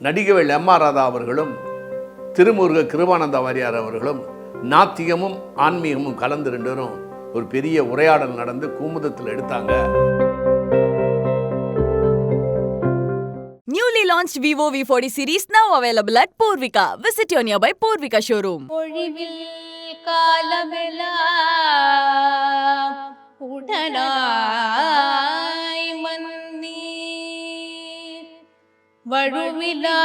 நடிகவேள் M R Radha அவர்களும் திருமுருக கிருபானந்த வாரியார் அவர்களும் நாத்திகமும் ஆன்மீகமும் கலந்து ரெண்டு பேரும் ஒரு பெரிய உரையாடல் நடந்து கூமுதத்தில் எடுத்தாங்க Newly launched Vivo V40 series now available at Purvika. Visit your nearby Purvika showroom. காலமெல்லாம் உடனாய் வழுவிலாடிமை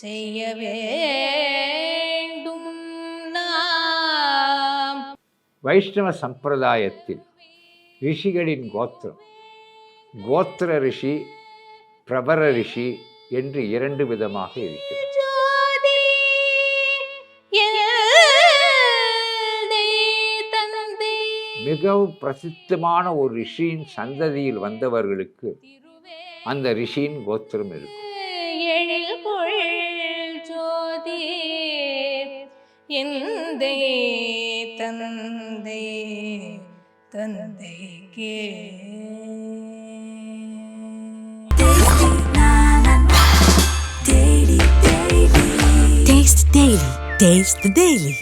செய்ய வேண்டும் நாம் வைஷ்ணவ சம்பிரதாயத்தில் ரிஷிகளின் கோத்திரம். கோத்திர ரிஷி பிரபர ரிஷி என்று இரண்டு விதமாக இருக்கிறது. மிகவும் பிரசித்தமான ஒரு ரிஷியின் சந்ததியில் வந்தவர்களுக்கு அந்த ரிஷியின் கோத்திரம் இருக்கும். எழில் கொள் ஜோதி எந்தை தந்தை தந்தைக்கே taste daily taste daily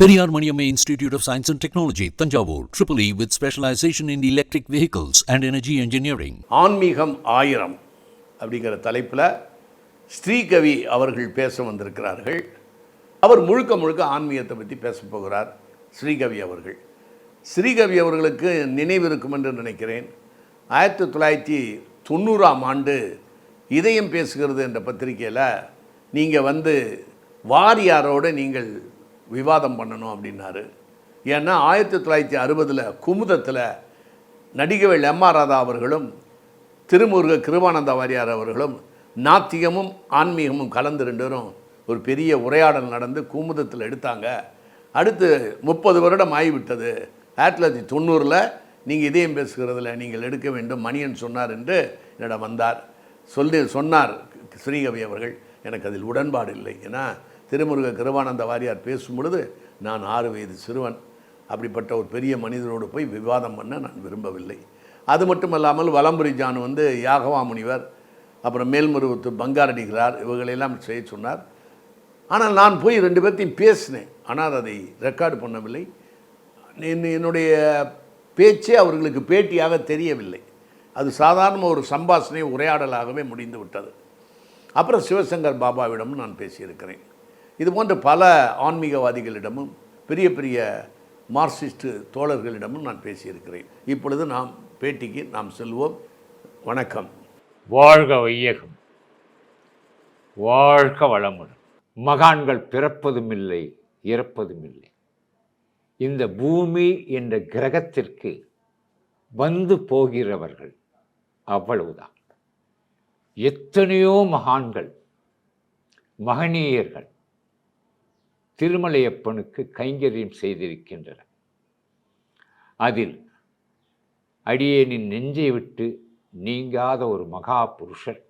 Periyar Maniammai institute of science and technology Thanjavur. Triple E with specialization in electric vehicles and energy engineering ஆன்மீகம் ஆயிரம் அப்படிங்கிற தலைப்பில் ஸ்ரீகவி அவர்கள் பேச வந்திருக்கிறார்கள். அவர் முழுக்க முழுக்க ஆன்மீகத்தை பற்றி பேச போகிறார் ஸ்ரீகவி அவர்கள். ஸ்ரீகவி அவர்களுக்கு நினைவு இருக்கும் என்று நினைக்கிறேன். ஆயிரத்தி தொள்ளாயிரத்தி தொண்ணூறாம் ஆண்டு இதயம் பேசுகிறது என்ற பத்திரிகையில் நீங்கள் வந்து வாரியாரோடு நீங்கள் விவாதம் பண்ணணும் அப்படின்னாரு. ஏன்னா ஆயிரத்தி தொள்ளாயிரத்தி அறுபதில் குமுதத்தில் நடிகவேள் எம் ஆர் ராதா அவர்களும் திருமுருக கிருபானந்த வாரியார் அவர்களும் நாத்திகமும் ஆன்மீகமும் கலந்து ரெண்டு பேரும் ஒரு பெரிய உரையாடல் நடந்து குமுதத்தில் எடுத்தாங்க. அடுத்து முப்பது வருடம் ஆகிவிட்டது. ஆயிரத்தி தொள்ளாயிரத்தி தொண்ணூறில் நீங்கள் இதயம் பேசுகிறதுல நீங்கள் எடுக்க வேண்டும் மணியன் சொன்னார் என்று என்னிடம் வந்தார். சொல்லி சொன்னார் ஸ்ரீகவி அவர்கள். எனக்கு அதில் உடன்பாடு இல்லை. ஏன்னா திருமுருக கிருவானந்த வாரியார் பேசும் பொழுது நான் ஆறு வயது சிறுவன். அப்படிப்பட்ட ஒரு பெரிய மனிதரோடு போய் விவாதம் பண்ண நான் விரும்பவில்லை. அது மட்டுமல்லாமல் வலம்புரி ஜான் வந்து யாகவா முனிவர் அப்புறம் மேல்மருவத்து பங்காரடிகிறார் இவர்களெல்லாம் செய்ய சொன்னார். ஆனால் நான் போய் ரெண்டு பேர்த்தையும் பேசினேன். ஆனால் அதை ரெக்கார்டு பண்ணவில்லை. என்னுடைய பேச்சே அவர்களுக்கு பேட்டியாக தெரியவில்லை. அது சாதாரண ஒரு சம்பாஷணை உரையாடலாகவே முடிந்து விட்டது அப்புறம் சிவசங்கர் பாபாவிடமும் நான் பேசியிருக்கிறேன். இது போன்ற பல ஆன்மீகவாதிகளிடமும் பெரிய பெரிய மார்க்சிஸ்ட் தோழர்களிடமும் நான் பேசியிருக்கிறேன். இப்பொழுது நாம் பேட்டிக்கு நாம் செல்வோம். வணக்கம். வாழ்க வையகம். வாழ்க வளமுடன். மகான்கள் பிறப்பதும் இல்லை இறப்பதும் இல்லை இந்த பூமி என்ற கிரகத்திற்கு வந்து போகிறவர்கள் அவ்வளவுதான். எத்தனையோ மகான்கள் மகனீயர்கள் திருமலையப்பனுக்கு கைங்கரியம் செய்திருக்கின்றனர் அதில் அடியேனின் நெஞ்சை விட்டு நீங்காத ஒரு மகா புருஷர்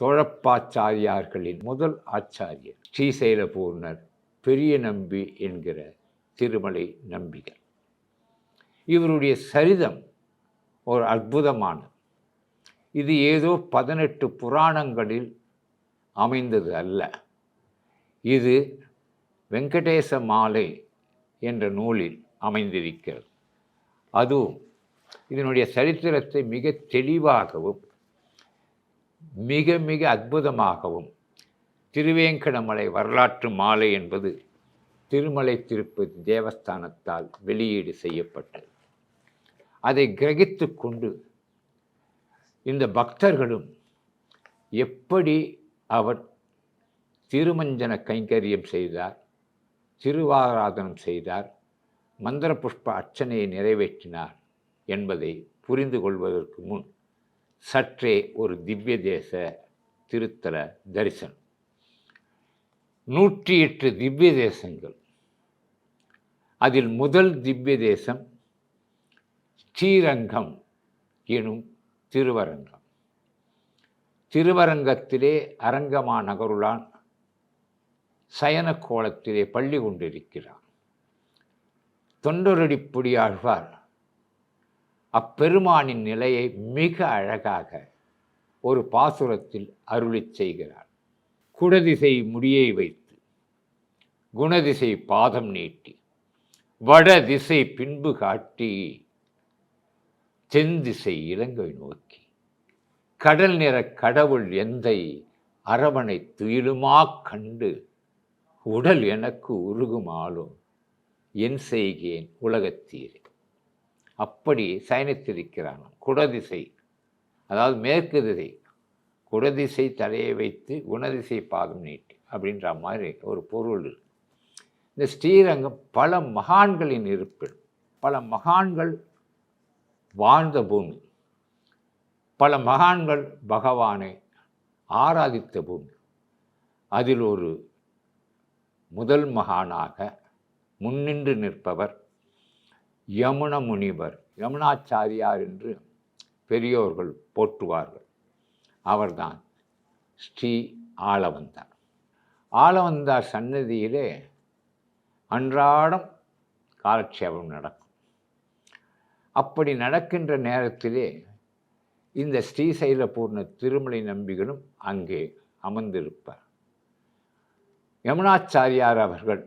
தோழப்பாச்சாரியார்களின் முதல் ஆச்சாரியர் ஸ்ரீசைலபூர்ணர் பெரிய நம்பி என்கிற திருமலை நம்பிகள். இவருடைய சரிதம் ஒரு அற்புதமானது. இது ஏதோ பதினெட்டு புராணங்களில் அமைந்தது அல்ல. இது வெங்கடேச மாலை என்ற நூலில் அமைந்திருக்கிறது. அதுவும் இதனுடைய சரித்திரத்தை மிக தெளிவாகவும் மிக மிக அற்புதமாகவும் திருவேங்கடமலை வரலாற்று மாலை என்பது திருமலை திருப்பதி தேவஸ்தானத்தால் வெளியீடு செய்யப்பட்டது. அதை கிரகித்து கொண்டு இந்த பக்தர்களும் எப்படி அவர் திருமஞ்சன கைங்கரியம் செய்தார் திருவாராதனம் செய்தார் மந்திர புஷ்ப அர்ச்சனையை நிறைவேற்றினார் என்பதை புரிந்து கொள்வதற்கு முன் சற்றே ஒரு திவ்ய தேச திருத்தல தரிசனம். நூற்றி எட்டு திவ்ய தேசங்கள். அதில் முதல் திவ்ய தேசம் ஸ்ரீரங்கம் எனும் திருவரங்கம். திருவரங்கத்திலே அரங்கமா நகருளான் சயன கோலத்திலே பள்ளி கொண்டிருக்கிறார் தொண்டரடிப்புடி ஆழ்வார் அப்பெருமானின் நிலையை மிக அழகாக ஒரு பாசுரத்தில் அருளிச் செய்கிறார். குடதிசை முடியை வைத்து குணதிசை பாதம் நீட்டி வட திசை பின்பு காட்டி தென்திசை இலங்கை நோக்கி கடல் நிற கடவுள் எந்தை அரவணை துயிலுமா கண்டு உடல் எனக்கு உருகுமாலும் என் செய்கேன் உலகத்தீரே. அப்படி சயனித்திருக்கிறான். குடதிசை அதாவது மேற்கு திசை. குடதிசை தலையை வைத்து குணதிசை பாதம் நீட்டி அப்படின்ற மாதிரி ஒரு பொருள் இந்த ஸ்ரீரங்கம் பல மகான்களின் இருப்பிடம் பல மகான்கள் வாழ்ந்த பூமி. பல மகான்கள் பகவானை ஆராதித்த பூமி. அதில் ஒரு முதல் மகானாக முன்னின்று நிற்பவர் யமுன முனிவர். யமுனாச்சாரியார் என்று பெரியோர்கள் போற்றுவார்கள். அவர்தான் ஸ்ரீ ஆளவந்தார். ஆளவந்தார் சன்னதியிலே அன்றாடம் காலட்சேபம் நடக்கும். அப்படி நடக்கின்ற நேரத்திலே இந்த ஸ்ரீசைலபூர்ண திருமலை நம்பிகளும் அங்கே அமர்ந்திருப்பார். யமுனாச்சாரியார் அவர்கள்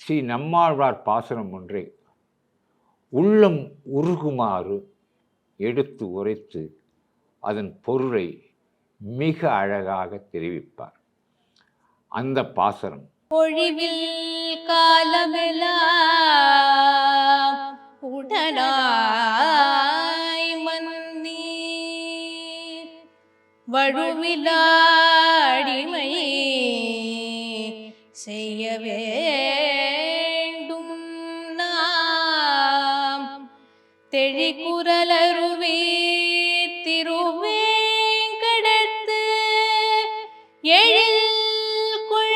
ஸ்ரீ நம்மாழ்வார் பாசனம் ஒன்றை உள்ளம் உருகுமாறு எடுத்து உரைத்து அதன் பொருளை மிக அழகாக தெரிவிப்பார். அந்த பாசனம் பொழிவில் காலமெல்லாம் உடனாய் மன்னி வழுவிலாடிமை செய்ய வேண்டும் நாம். தெழிக்குரலருவி திருவேங்கடத்து எழில் கொள்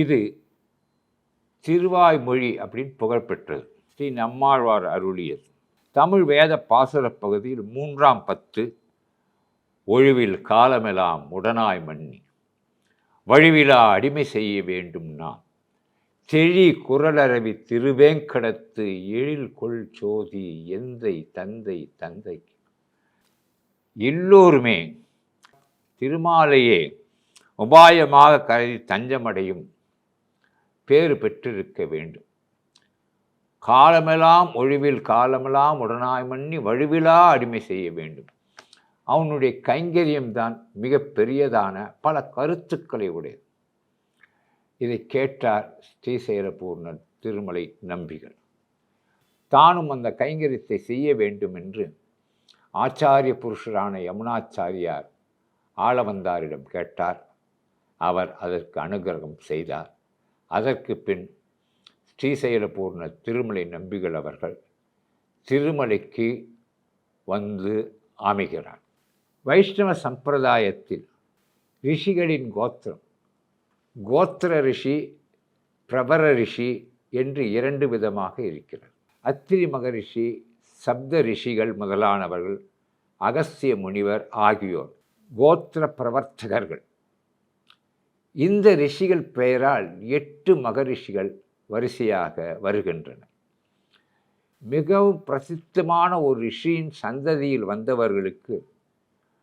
இது திருவாய்மொழி அப்படின்னு புகழ்பெற்றது. ஸ்ரீ நம்மாழ்வார் அருளியது தமிழ் வேத பாசுர பகுதியில் மூன்றாம் பத்து ஒழிவில் காலமெல்லாம் உடனாய் மன்னி வழிவிலா அடிமை செய்ய வேண்டும் நான் செழி குரலரவி திருவேங்கடத்து எழில் கொள் சோதி எந்தை தந்தை தந்தை. எல்லோருமே திருமாலையே உபாயமாக கருதி தஞ்சமடையும் பேறு பெற்றிருக்க வேண்டும். காலமெல்லாம் ஒழிவில் காலமெல்லாம் உடனாய் மண்ணி வழுவிலா அடிமை செய்ய வேண்டும். அவனுடைய கைங்கரியம்தான் மிக பெரியதான பல கருத்துக்களை உடையது. இதை கேட்டார் ஸ்ரீசைலபூர்ணர் திருமலை நம்பிகள். தானும் அந்த கைங்கரியத்தை செய்ய வேண்டும் என்று ஆச்சாரிய புருஷரான யமுனாச்சாரியார் ஆளவந்தாரிடம் கேட்டார். அவர் அதற்கு அனுகிரகம் செய்தார். அதற்கு பின் ஸ்ரீசைலபூர்ண திருமலை நம்பிகள் அவர்கள் திருமலைக்கு வந்து அமைகிறார் வைஷ்ணவ சம்பிரதாயத்தில் ரிஷிகளின் கோத்திரம் கோத்திர ரிஷி பிரபர ரிஷி என்று இரண்டு விதமாக இருக்கிறது. அத்திரி மகரிஷி சப்த ரிஷிகள் முதலானவர்கள் அகஸ்திய முனிவர் ஆகியோர் கோத்திர பிரவர்த்தகர்கள். இந்த ரிஷிகள் பெயரால் எட்டு மகரிஷிகள் வரிசையாக வருகின்றன. மிகவும் பிரசித்தமான ஒரு ரிஷியின் சந்ததியில் வந்தவர்களுக்கு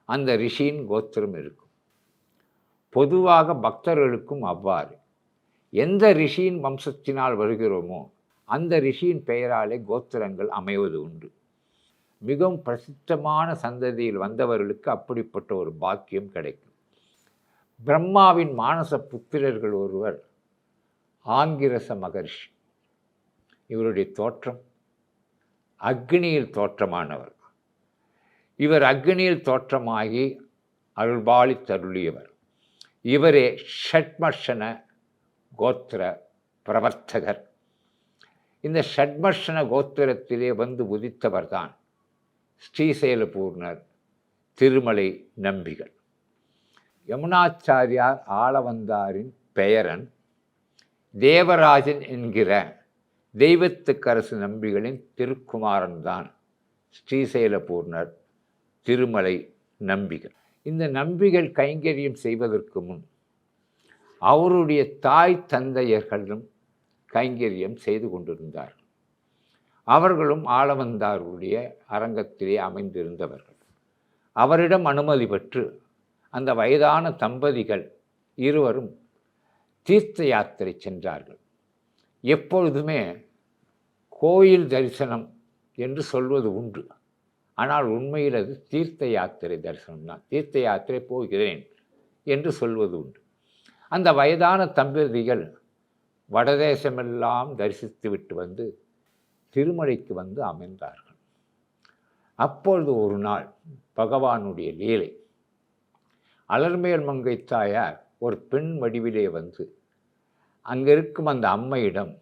அந்த ரிஷியின் கோத்திரம் இருக்கும். பொதுவாக பக்தர்களுக்கும் அவ்வாறு. எந்த ரிஷியின் வம்சத்தினால் வருகிறோமோ அந்த ரிஷியின் பெயராலே கோத்திரங்கள் அமைவது உண்டு. மிகவும் பிரசித்தமான சந்ததியில் வந்தவர்களுக்கு அப்படிப்பட்ட ஒரு பாக்கியம் கிடைக்கும். பிரம்மாவின் மானச புத்திரர்கள் ஒருவர் ஆங்கிரச மகர்ஷி. இவருடைய தோற்றம் அக்னியில் தோற்றமானவர். இவர் அக்னியில் தோற்றமாகி அருள்பாலி தருளியவர் இவரே ஷட்மர்ஷன கோத்திர பிரவர்த்தகர். இந்த ஷட்மர்ஷன கோத்திரத்திலே வந்து உதித்தவர்தான் ஸ்ரீசைலபூர்ணர் திருமலை நம்பிகள். யமுனாச்சாரியார் ஆளவந்தாரின் பெயரன் தேவராஜன் என்கிற தெய்வத்துக்கரசு நம்பிகளின் திருக்குமாரன் தான் ஸ்ரீசைலபூர்ணர் திருமலை நம்பிகள். இந்த நம்பிகள் கைங்கரியம் செய்வதற்கு முன் அவருடைய தாய் தந்தையர்களும் கைங்கரியம் செய்து கொண்டிருந்தார்கள் அவர்களும் ஆளவந்தாருடைய அரங்கத்திலே அமைந்திருந்தவர்கள். அவரிடம் அனுமதி பெற்று அந்த வயதான தம்பதிகள் இருவரும் தீர்த்த யாத்திரை சென்றார்கள். எப்பொழுதுமே கோயில் தரிசனம் என்று சொல்வது உண்டு. ஆனால் உண்மையில் அது தீர்த்த யாத்திரை தரிசனம் தான். தீர்த்த யாத்திரை போகிறேன் என்று சொல்வது உண்டு. அந்த வயதான தம்பதிகள் வடதேசமெல்லாம் தரிசித்து விட்டு வந்து திருமலைக்கு வந்து அமைந்தார்கள் அப்பொழுது ஒரு நாள் பகவானுடைய லீலை அலர்மேல் மங்கை தாயார் ஒரு பெண் வடிவிலே வந்து அங்கே இருக்கும் அந்த அம்மையிடம்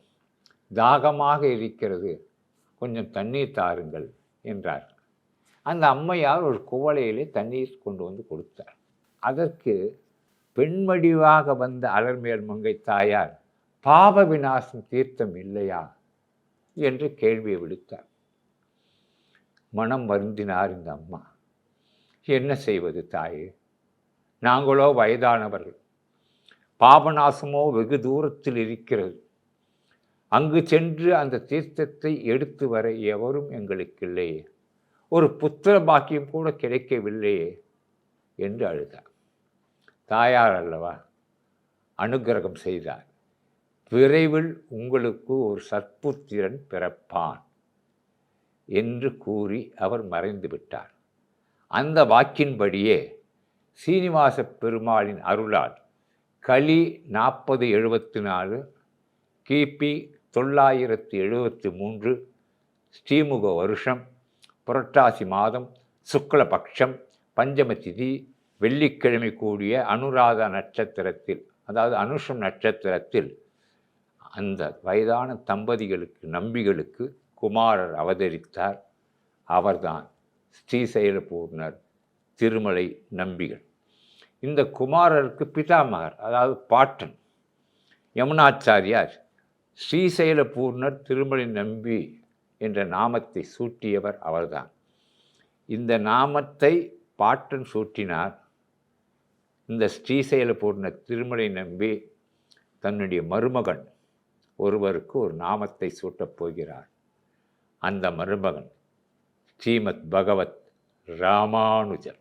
தாகமாக இருக்கிறது. கொஞ்சம் தண்ணீர் தாருங்கள் என்றார். அந்த அம்மையார் ஒரு குவளையிலே தண்ணீர் கொண்டு வந்து கொடுத்தார். அதற்கு பெண் வடிவாக வந்த அலர்மேல் மங்கை தாயார் பாப விநாசம் தீர்த்தம் இல்லையா? என்று கேள்வியை விடுத்தார். மனம் வருந்தினார் இந்த அம்மா. என்ன செய்வது தாயே? நாங்களோ வயதானவர்கள். பாபநாசமோ வெகு தூரத்தில் இருக்கிறது. அங்கு சென்று அந்த தீர்த்தத்தை எடுத்து வர எவரும் எங்களுக்கு இல்லையே ஒரு புத்திர பாக்கியம் கூட கிடைக்கவில்லையே என்று அழுதார். தாயார் அல்லவா? அனுக்கிரகம் செய்தார். விரைவில் உங்களுக்கு ஒரு சற்புத்திரன் பிறப்பான் என்று கூறி அவர் மறைந்து விட்டார். அந்த வாக்கின்படியே சீனிவாச பெருமாளின் அருளால் களி நாற்பது எழுபத்தி நாலு கிபி தொள்ளாயிரத்து எழுபத்தி மூன்று ஸ்ரீமுக வருஷம் புரட்டாசி மாதம் சுக்லபக்ஷம் பஞ்சம திதி வெள்ளிக்கிழமை கூடிய அனுராதா நட்சத்திரத்தில் அதாவது அனுஷம் நட்சத்திரத்தில் அந்த வயதான தம்பதிகளுக்கு நம்பிகளுக்கு குமாரர் அவதரித்தார். அவர்தான் ஸ்ரீசைலபூர்ணர் திருமலை நம்பிகள். இந்த குமாரருக்கு பிதாமகர் அதாவது பாட்டன் யமுனாச்சாரியார் ஸ்ரீசைலபூர்ணர் திருமலை நம்பி என்ற நாமத்தை சூட்டியவர் அவர்தான். இந்த நாமத்தை பாட்டன் சூட்டினார். இந்த ஸ்ரீசைலபூர்ண திருமலை நம்பி தன்னுடைய மருமகன் ஒருவருக்கு ஒரு நாமத்தை சூட்டப் போகிறார். அந்த மருமகன் ஸ்ரீமத் பகவத் Ramanujar.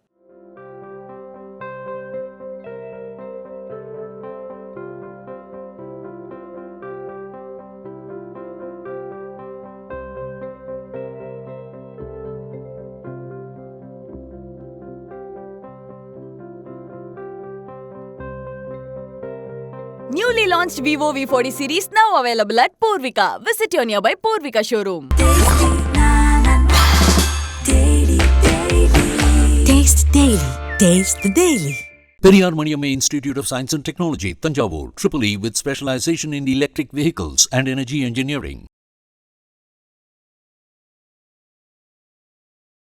Newly launched Vivo V40 series now available at Purvika. Visit your nearby Purvika showroom. Taste Daily. Taste the Daily. Periyar Maniamma Institute of Science and Technology, Tanjavur, Triple E with specialization in electric vehicles and energy engineering.